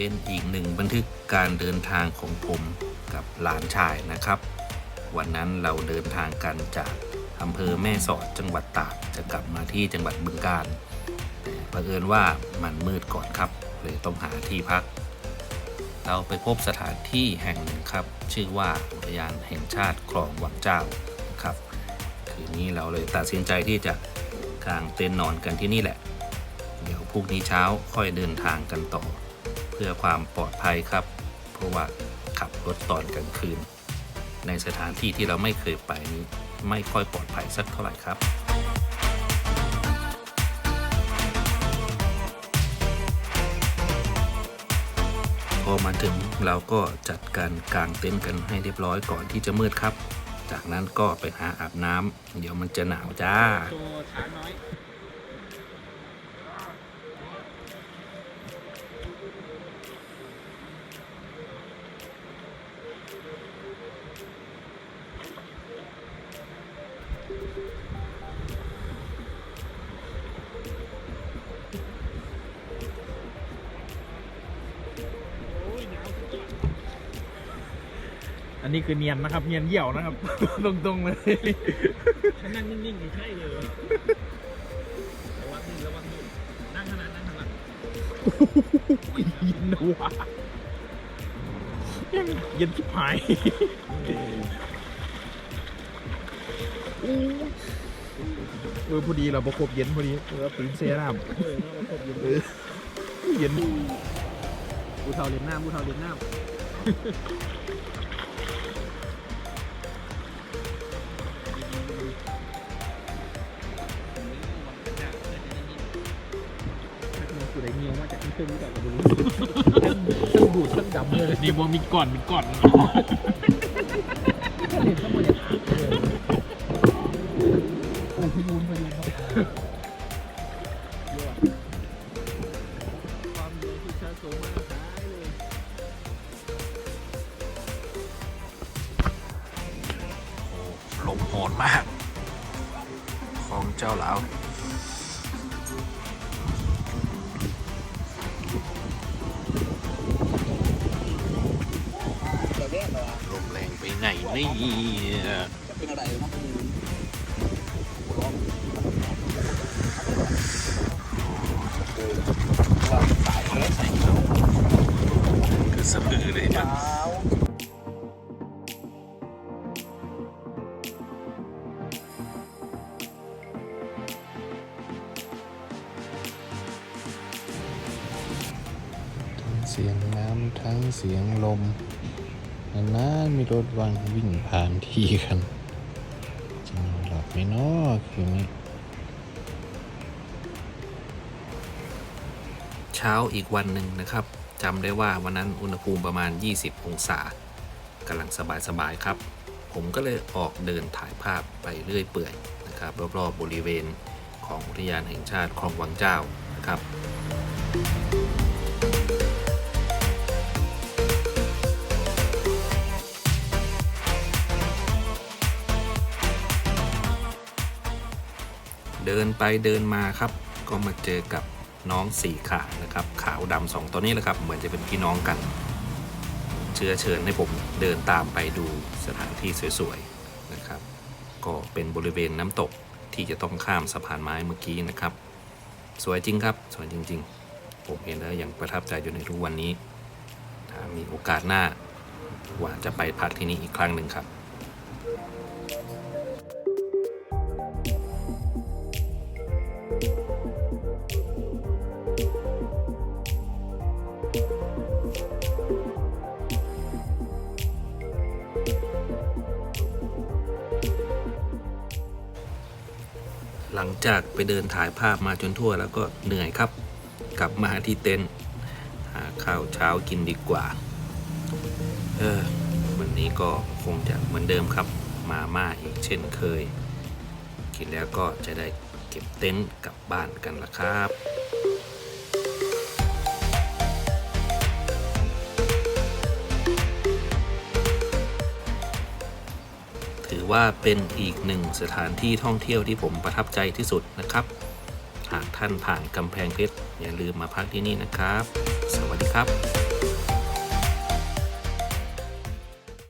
เป็นอีกหนึ่งบันทึกการเดินทางของผมกับหลานชายนะครับ วันนั้นเราเดินทางกันจากอำเภอแม่สอดจังหวัดตากจะกลับมาที่จังหวัดบึงกาฬแต่เผอิญว่ามันมืดก่อนครับเลยต้องหาที่พัก เราไปพบสถานที่แห่งหนึ่งครับ ชื่อว่าอุทยานแห่งชาติคลองวังเจ้าครับ คืนนี้เราเลยตัดสินใจที่จะกางเต็นท์นอนกันที่นี่แหละ เดี๋ยวพรุ่งนี้เช้าค่อยเดินทางกันต่อ พื่อความปลอดภัยครับ เพราะว่าขับรถตอนกลางคืน ในสถานที่ที่เราไม่เคยไปนี้ไม่ค่อยปลอดภัยสักเท่าไหร่ครับพอมาถึงเราก็จัดการกางเต็นท์กันให้เรียบร้อยก่อนที่จะมืดครับ จากนั้นก็ไปหาอาบน้ำเดี๋ยวมันจะหนาวจ้า อยอันนี้คือเนียนนะครับ เนียนเหี่ยวนะครับ ตรงๆเลยฉันนั่งนิ่งๆไม่ใช่เลยระวังมือระวังมือนั่งขนาดนั่งขนาดเย็นนะวะยังเย็นชิบหายเออพอดีเราประคบเย็นพอดีเออปืนเซรั่มเออเราครบอยู่เออเย็นบูเทาเลียนหน้าบูเทาเลียนหน้า งี้ยวมาจากที่เครื่องนี้แบบเราดูทั้งดูดทั้งดำเลยนี่ว่ามีก่อนมีก่อนเห็นข้างบนโอ้พยูนพยูนครับความเร็วที่ช้าสูมาหายเลยลมโหดมาก ของเจ้าเหลา ไปไหนนี่เป็นอะไรนะพยูนคือสะบือเลยมันเสียงน้ำทั้งเสียงลม นานๆมีรถวันวิ่งผ่านที่กันจะนอนหลับไหมเนาะคืนนี้เช้าอีกวันหนึ่งนะครับจำได้ว่าวันนั้นอุณหภูมิประมาณ 20 องศากำลังสบายๆครับ ผมก็เลยออกเดินถ่ายภาพไปเรื่อยเปื่อยนะครับรอบๆบริเวณของอุทยานแห่งชาติคลองวังเจ้านะครับ เดินไปเดินมาครับ ก็มาเจอกับน้องสี่ขานะครับ ขาวดำสองตัวนี้แหละครับ เหมือนจะเป็นพี่น้องกัน เชื้อเชิญให้ผมเดินตามไปดูสถานที่สวยๆนะครับ ก็เป็นบริเวณน้ำตกที่จะต้องข้ามสะพานไม้เมื่อกี้นะครับ สวยจริงครับ สวยจริง ๆ ผมเห็นแล้วยังประทับใจอยู่ในทุกวันนี้ถ้ามีโอกาสหน้าว่าจะไปพักที่นี่อีกครั้งหนึ่งครับ หลังจากไปเดินถ่ายภาพมาจนทั่วแล้วก็เหนื่อยครับ กลับมาที่เต็นท์หาข้าวเช้ากินดีกว่า เออ วันนี้ก็คงจะเหมือนเดิมครับ มาม่าอีกเช่นเคย กินแล้วก็จะได้เก็บเต็นท์กลับบ้านกันละครับ ว่าเป็นอีกหนึ่งสถานที่ท่องเที่ยวที่ผมประทับใจที่สุดนะครับ หากท่านผ่านกำแพงเพชรอย่าลืมมาพักที่นี่นะครับ สวัสดีครับ